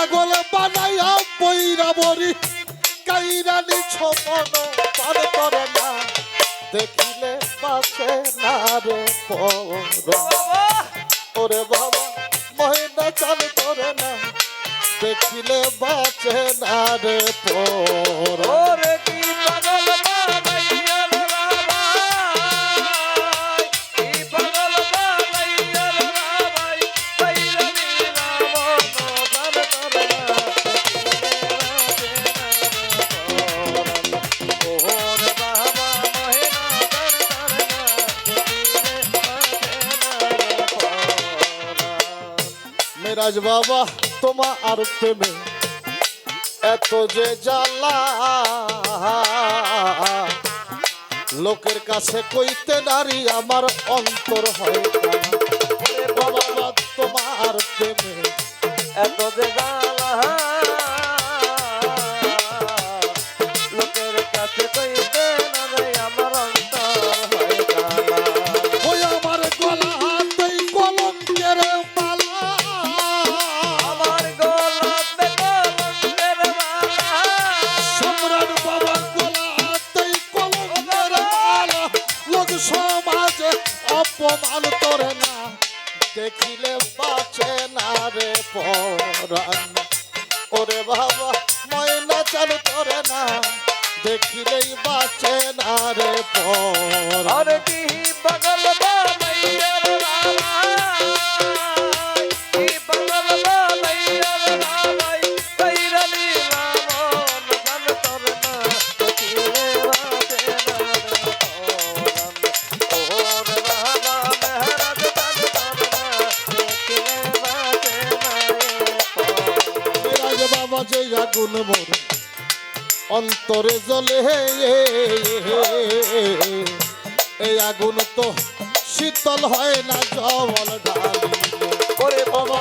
পাগল বানাইয়া বইরা বরি কাইরানি ছপন পার করে না। দেখিলে বাঁচে না রে ওরে বাবা মহিনা চাল করে না। দেখিলে বাঁচে না রে পর। মেরাজ বাবা তোমা আর প্রেমে এত যে জ্বালা লোকের কাছে কইতে নারী আমার অন্তর হয়। বাবা তোমার প্রেমে এত যে জ্বালা সমাজে অপমান করে না, দেখিলে বাঁচে না রে পরাণ। ওরে বাবা, ময়না চালু করে না, দেখিলেই বাঁচে না রে পরাণ। কি বগল বানাইয়া আগুন মোর অন্তরে জ্বলে এই আগুন তো শীতল হয় না জল ডালি ওরে বাবা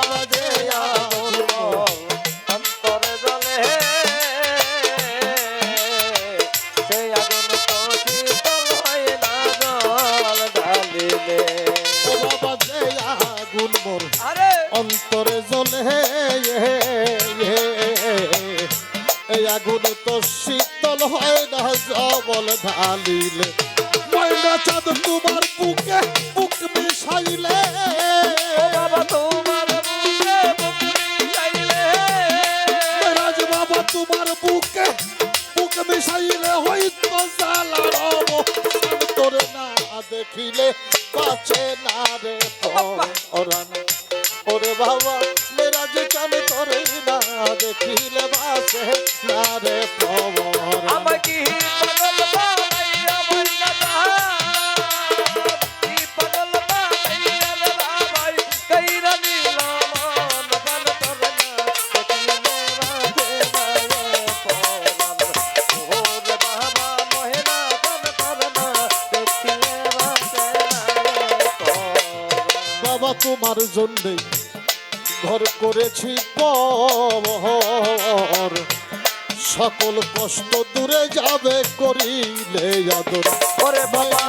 আগুন তো শীতল হয় না জবল ঢালিলে। ময়না চাঁদ তোমার বুকে বুক মিশাইলে। বাবা তোমার রাজ বাবা তোমার বুকে বুক মিশাইলে হয়তো জ্বালা রব না দেখিলে পাছে না রে পরাণ ওরে বাবা মেরা যে কান তোরে না দেখিলে বাসে না রে পরাণ আমার কি পাগল বানাইয়া মইনা কি পাগল বানাইয়া রে বাবাই কইরা দিলাম গান তোর না দেখিলে বাজে না রে পরাণ ওরে বাবা তোমার জন্যে ঘর করেছি পর সকল কষ্ট দূরে যাবে করিলে আদর। ওরে বাবা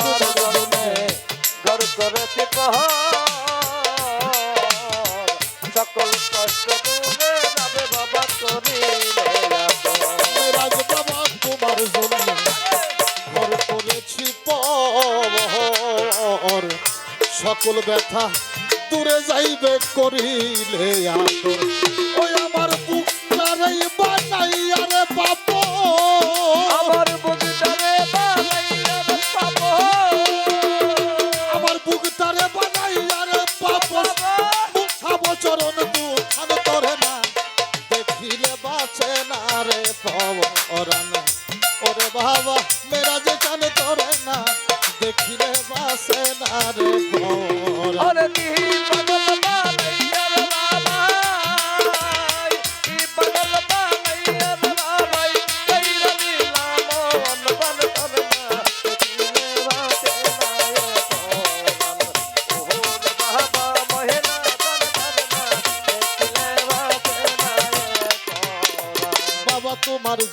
তোমার জন্যে ঘর করেছে সকল কষ্ট দূরে যাবে বাবা করিলে রাজ বাবা তোমার জন্য ঘর করেছি পর সকল ব্যথা দূরে যাইবে করিলে আদর। ওই আমার বুকটারে বানাইয়া রে বাপ আমার বুকটারে বানাইয়া রে পাবো আমার বুকটারে বানাইয়া রে বাপ মুখাব চরণ দুখান তোরে না। দেখিলে বাঁচে না রে পরান ওরে বাবা মেরা যে চান তোরে না। দেখিলে বাঁচে না রে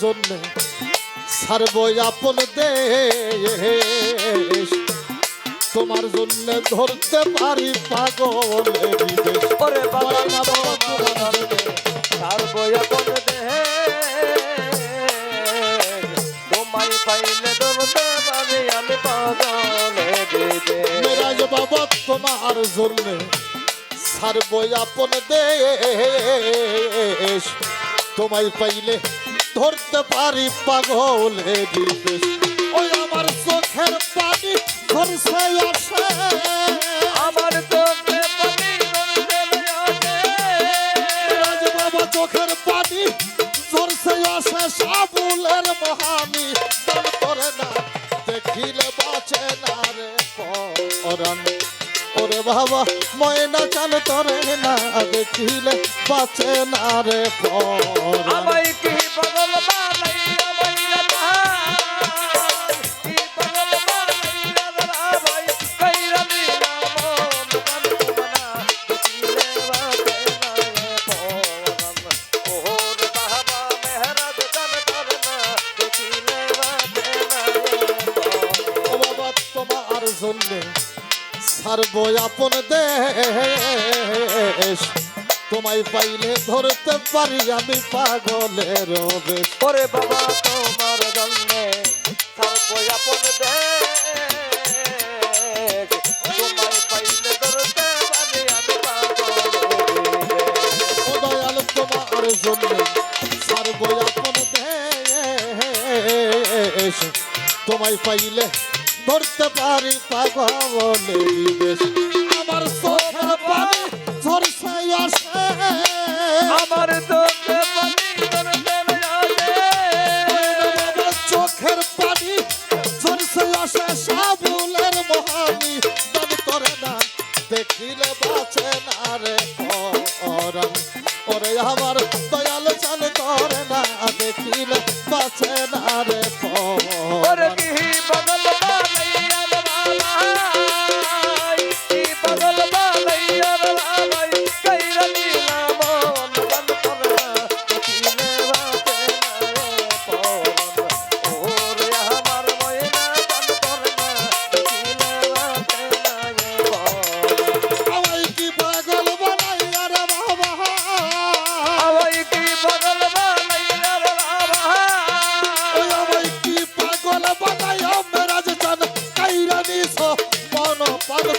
জন্য সারব আপন দেশ। তোমার জন্য ধরতে পারি পাগলের দেশ ওরে বাবা বাবা তোমার তোমার জন্যে আপন দেহে তোমায় পাইলে ধরতে পারি আমি পাগলে মেরাজ বাবা তোমার জন্য সারবো আপন দেশ। তোমায় পাইলে ধরতে পারি পাগলে বিদেশ ওই আমার চোখের পানি ধরছে আসে। আমার পানি বাবা চোখের পানি ধরছে আসে সাবুলের মহানি দান করে না দেখিলে বাঁচে না রে পরাণ। ওরে বাবা ময়না চাল তরে না দেখিলে বাঁচে না রে পরাণ। জন্য সারবো আপন দেশ। তোমায় পাইলে ধরতে পারি আমি পাগলের বেশ। ওরে বাবা তোমার জন্যে আপন দেখ পাইলে ধরতে পারি আমি পাগল দয়াল তোমার জন্য সারবো আপন দেশ। তোমায় পাইলে ধরতে পারি পাগলের বেশ।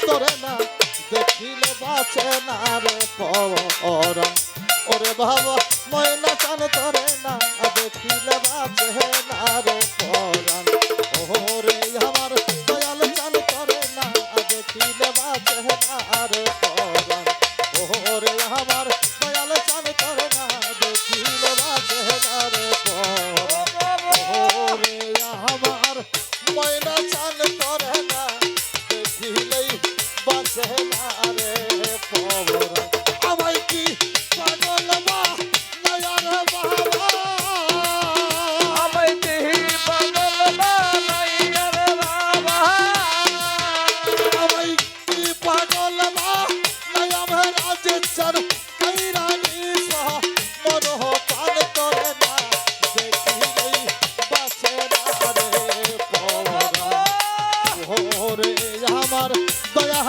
তোরে না, দেখিলে বাঁচে না রে পর ওরে বাবা, ময়না চান তোরে না, দেখিলে বাঁচে না রে পরাণ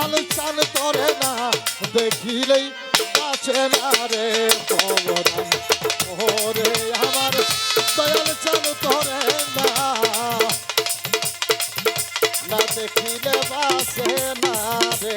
চাল চাল করে না, দেখিলেই কাছে না রে পবরান ওরে আমার দয়াল চাল করে না না দেখিলে বাসে না রে